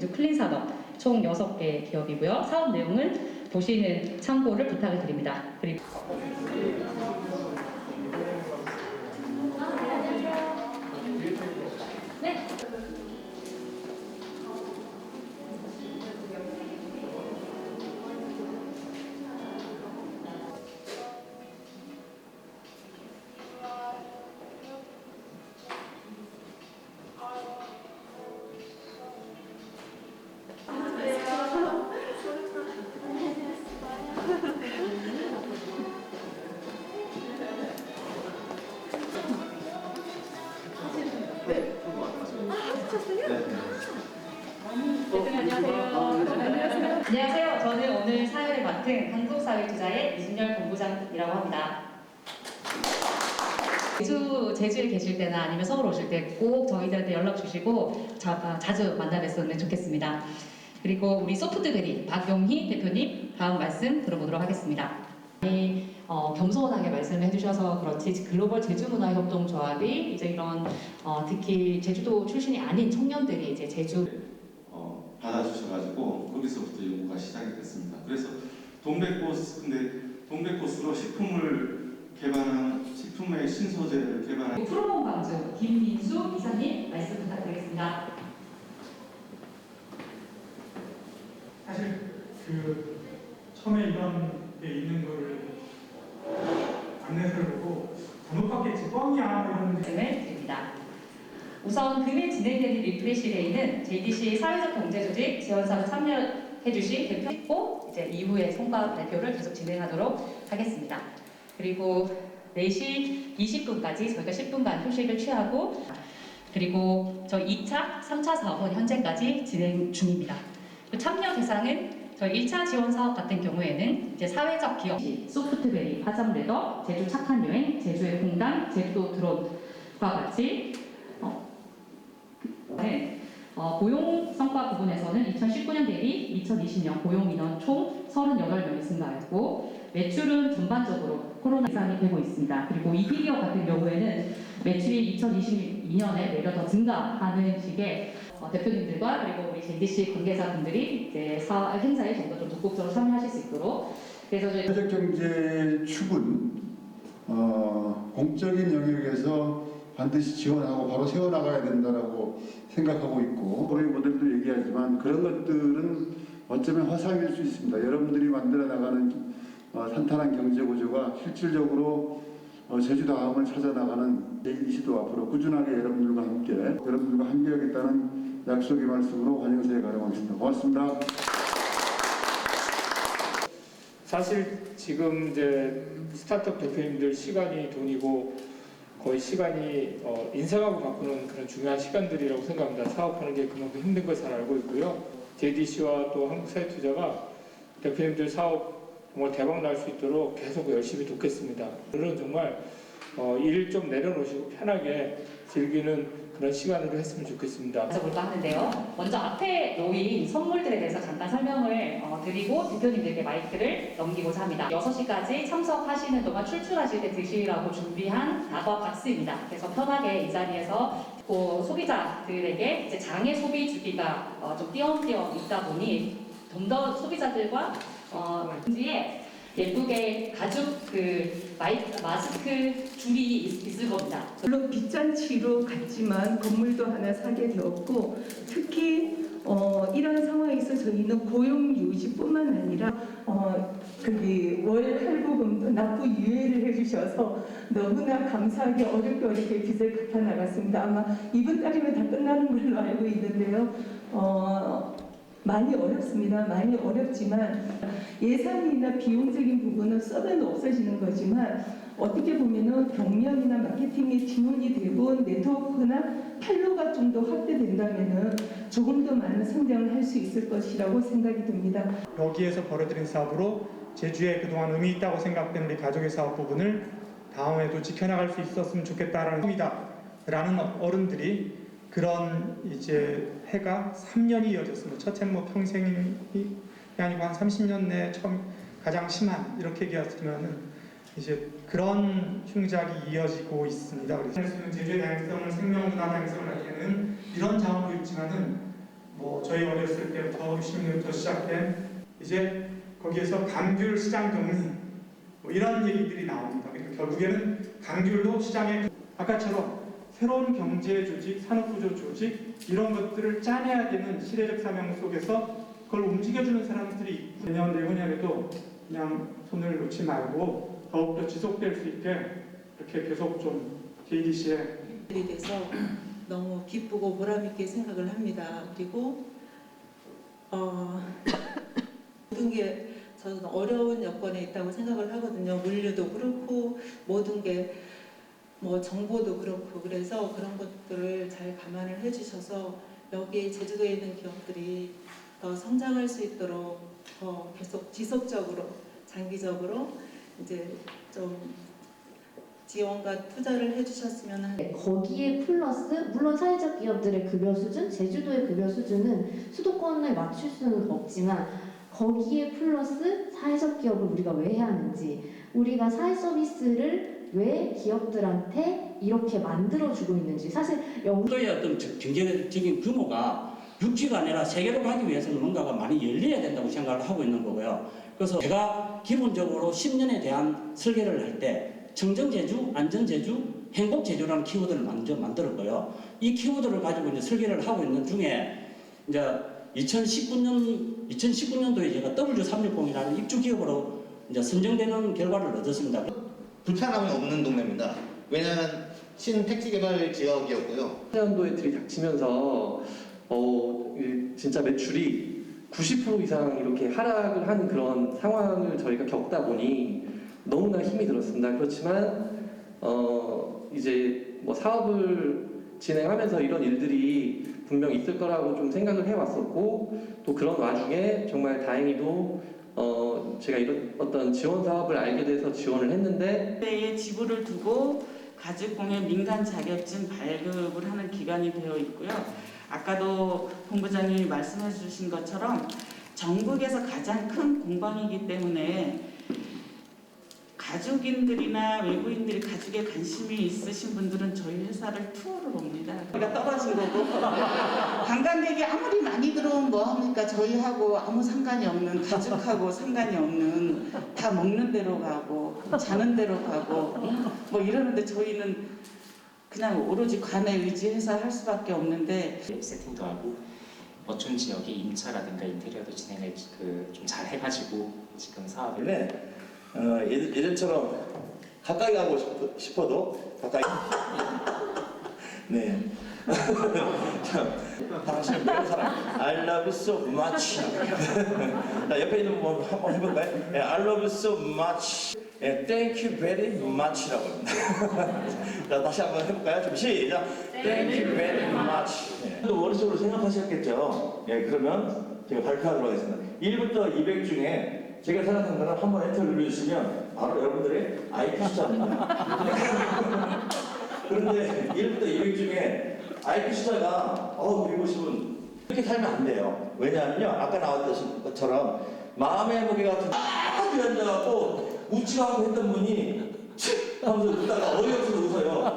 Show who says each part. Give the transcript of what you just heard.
Speaker 1: 제주 클린 산업 총 6개 기업이고요. 사업 내용은 보시는 참고를 부탁을 드립니다. 그리고 안녕하세요. 안녕하세요. 저는 오늘 사회를 맡은 한국사회투자의 이진열 본부장이라고 합니다. 제주, 제주에 계실 때나 아니면 서울 오실 때 꼭 저희들한테 연락 주시고 자, 아, 자주 만나 뵀으면 좋겠습니다. 그리고 우리 소프트베리 박용희 대표님 다음 말씀 들어보도록 하겠습니다. 이, 어, 겸손하게 말씀을 해주셔서 그렇지 글로벌 제주문화협동조합이 이제 이런 어, 특히 제주도 출신이 아닌 청년들이 이제 제주
Speaker 2: 어, 받아주셔가지고 거기서부터 연구가 시작이 됐습니다. 그래서 동백꽃 근데 동백꽃으로 식품을 개발한 식품의 신소재를 개발한
Speaker 1: 프로몬 광주 김민수 이사님 말씀 부탁드리겠습니다.
Speaker 3: 사실 그 처음에 이런 게 있는 거를 안내서를 보고 잘못 봤겠지 뻥이야 이런
Speaker 1: 말씀을 드립니다. 우선 금일 진행되는 리프레시데이는 JDC 사회적 경제조직 지원사로 참여해주신 대표고 이제 이후에 성과 발표를 계속 진행하도록 하겠습니다. 그리고 4시 20분까지 저희가 10분간 휴식을 취하고 그리고 저 2차, 3차 사업은 현재까지 진행 중입니다. 그 참여 대상은 저희 1차 지원 사업 같은 경우에는 이제 사회적 기업, 소프트베리, 화장레더, 제주 착한 여행, 제주의 공단, 제주도 드론과 같이 어, 네, 어, 고용 성과 부분에서는 2019년 대비 2020년 고용 인원 총 38명이 증가했고 매출은 전반적으로 이상이 되고 있습니다. 그리고 이기기업 같은 경우에는 매출이 2022년에 오히려 더 증가하는 식의 어, 대표님들과 그리고 우리 JDC 관계자분들이 이제 사 행사에 좀 더 좀 적극적으로 참여하실 수 있도록 그래서 저희
Speaker 4: 사회적 경제 축은 어, 공적인 영역에서 반드시 지원하고 바로 세워나가야 된다라고 생각하고 있고 우리 모델도 얘기하지만 그런 것들은 어쩌면 화상일 수 있습니다. 여러분들이 만들어 나가는 어, 탄탄한 경제 구조가 실질적으로 어, 제주 다음을 찾아 나가는 JDC도 앞으로 꾸준하게 여러분들과 함께 여러분들과 함께하겠다는 약속의 말씀으로 환영사에 가름하겠습니다. 고맙습니다.
Speaker 3: 사실 지금 이제 스타트업 대표님들 시간이 돈이고 거의 시간이 어, 인생하고 바꾸는 그런 중요한 시간들이라고 생각합니다. 사업하는 게 그만큼 힘든 걸 잘 알고 있고요. JDC와 또 한국사회투자가 대표님들 사업 정말 대박 날 수 있도록 계속 열심히 돕겠습니다. 오늘은 정말 어, 일 좀 내려놓으시고 편하게 즐기는 그런 시간으로 했으면 좋겠습니다.
Speaker 1: 가져볼까 하는데요. 먼저 앞에 놓인 선물들에 대해서 잠깐 설명을 어, 드리고 대표님들께 마이크를 넘기고자 합니다. 6시까지 참석하시는 동안 출출하실 때 드시라고 준비한 다과 박스입니다. 그래서 편하게 이 자리에서 그 소비자들에게 이제 장애 소비 주기가 어, 좀 띄엄띄엄 있다 보니 좀 더 소비자들과 어, 뒤에 예쁘게 가죽 그 마이, 마스크 줄이 있, 있을 겁니다.
Speaker 5: 물론 빚잔치로 갔지만 건물도 하나 사게 되었고 특히 어, 이런 상황에서 저희는 고용 유지뿐만 아니라 어, 그기 월 할부금도 납부 유예를 해주셔서 너무나 감사하게 어렵게 어렵게 빚을 갚아 나갔습니다. 아마 이번 달이면 다 끝나는 걸로 알고 있는데요. 어, 많이 어렵습니다. 많이 어렵지만 예산이나 비용적인 부분은 써도 없어지는 거지만 어떻게 보면은 경영이나 마케팅의 지원이 되고 네트워크나 판로가 좀 더 확대된다면은 조금 더 많은 성장을 할 수 있을 것이라고 생각이 듭니다.
Speaker 3: 여기에서 벌어들인 사업으로 제주에 그동안 의미 있다고 생각된 우리 가족의 사업 부분을 다음에도 지켜나갈 수 있었으면 좋겠다라는 겁니다. 라는 어른들이 그런 이제 해가 3년이 이어졌습니다. 첫째는 뭐 평생이 아니고 한 30년 내에 처음 가장 심한 이렇게 얘기했으면은 이제 그런 흉작이 이어지고 있습니다. 그래서 제주의 다양성을 생명문화 다양성을 나타내는 이런 자원도 있지만은
Speaker 6: 뭐 저희 어렸을 때부터 60년부터 시작된 이제 거기에서 강귤 시장 정리 뭐 이런 얘기들이 나옵니다. 그러니까 결국에는 강귤도 시장에 아까처럼 새로운 경제 조직, 산업구조 조직 이런 것들을 짜내야 되는 시대적 사명 속에서 그걸 움직여주는 사람들이 내년 내후년에도 그냥 손을 놓지 말고 더욱더 지속될 수 있게 이렇게 계속 좀 JDC에
Speaker 7: 돼서 너무 기쁘고 보람있게 생각을 합니다. 그리고 어, 모든 게 저는 어려운 여건에 있다고 생각을 하거든요. 물류도 그렇고 모든 게 뭐 정보도 그렇고 그래서 그런 것들을 잘 감안을 해주셔서 여기 제주도에 있는 기업들이 더 성장할 수 있도록 더 계속 지속적으로 장기적으로 이제 좀 지원과 투자를 해주셨으면.
Speaker 8: 네, 거기에 플러스 물론 사회적 기업들의 급여 수준, 제주도의 급여 수준은 수도권을 맞출 수는 없지만 거기에 플러스 사회적 기업을 우리가 왜 해야 하는지 우리가 사회 서비스를 왜 기업들한테 이렇게 만들어주고 있는지 사실 영
Speaker 9: 정도의 어떤 저- 경제적인 규모가 육지가 아니라 세계로 가기 위해서는 뭔가가 많이 열려야 된다고 생각을 하고 있는 거고요. 그래서 제가 기본적으로 10년에 대한 설계를 할 때 청정제주, 안전제주, 행복제주라는 키워드를 먼저 만들었고요. 이 키워드를 가지고 이제 설계를 하고 있는 중에 이제 2019년, 2019년도에 제가 W360이라는 입주 기업으로 이제 선정되는 결과를 얻었습니다.
Speaker 10: 불편함이 없는 동네입니다. 왜냐하면 신택지 개발 지역이었고요.
Speaker 11: 년도에 들이닥치면서 어, 이 진짜 매출이 90% 이상 이렇게 하락을 하는 그런 상황을 저희가 겪다 보니 너무나 힘이 들었습니다. 그렇지만 어, 이제 뭐 사업을 진행하면서 이런 일들이 분명 있을 거라고 좀 생각을 해왔었고 또 그런 와중에 정말 다행히도 어, 제가 이런 어떤 지원 사업을 알게 돼서 지원을 했는데
Speaker 12: 대에 지부를 두고 가족공예 민간 자격증 발급을 하는 기관이 되어 있고요. 아까도 본부장님이 말씀해 주신 것처럼 전국에서 가장 큰 공방이기 때문에 가족인들이나 외부인들이 가족에 관심이 있으신 분들은 저희 회사를 투어를 옵니다. 우리가 떨어진 거고 관광객이 아무리 많이 들어오면 뭐 합니까? 저희하고 아무 상관이 없는 가족하고 상관이 없는 다 먹는 대로 가고 자는 대로 가고 뭐 이러는데 저희는 그냥 오로지 관에 의지해서 할 수밖에 없는데
Speaker 13: 세팅도 하고 어촌 지역의 임차라든가 인테리어도 진행을 그 좀 잘 해가지고 지금 사업을
Speaker 10: 네, 어, 예전, 예전처럼 가까이 가고 싶, 싶어도 가까이. 네. 참, 당신은 매우 사랑. I love you so much. 자, 옆에 있는 분 한번 해볼까요? 예, I love you so much. 예, thank you very much라고 합니다. 자, 다시 한번 해볼까요? 좀 시작. Thank you very much. 예. 또 머릿속으로 생각하셨겠죠? 예, 그러면 제가 발표하도록 하겠습니다. 1부터 200 중에 제가 생각한 거는 한번 엔터를 눌러주시면 바로 여러분들의 IQ 숫자입니다. 그런데 1부터 200 중에 IQ 숫자가 어우 150은 이렇게 살면 안 돼요. 왜냐하면요 아까 나왔던 것처럼 마음의 무게가 아주 앉아갖고 우쭐하고 했던 분이 하면서 웃다가 어이없어서 웃어요.